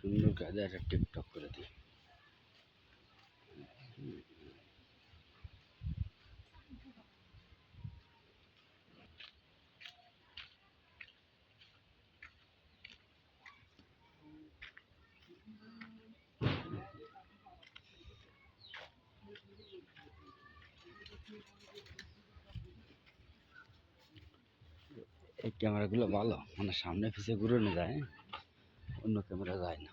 সুন্দর কাজে একটা টিকটক করে দিই এই ক্যামেরাগুলো ভালো মানে সামনে পিছিয়ে ঘুরানো যায় হ্যাঁ? অন্য ক্যামেরা যায় না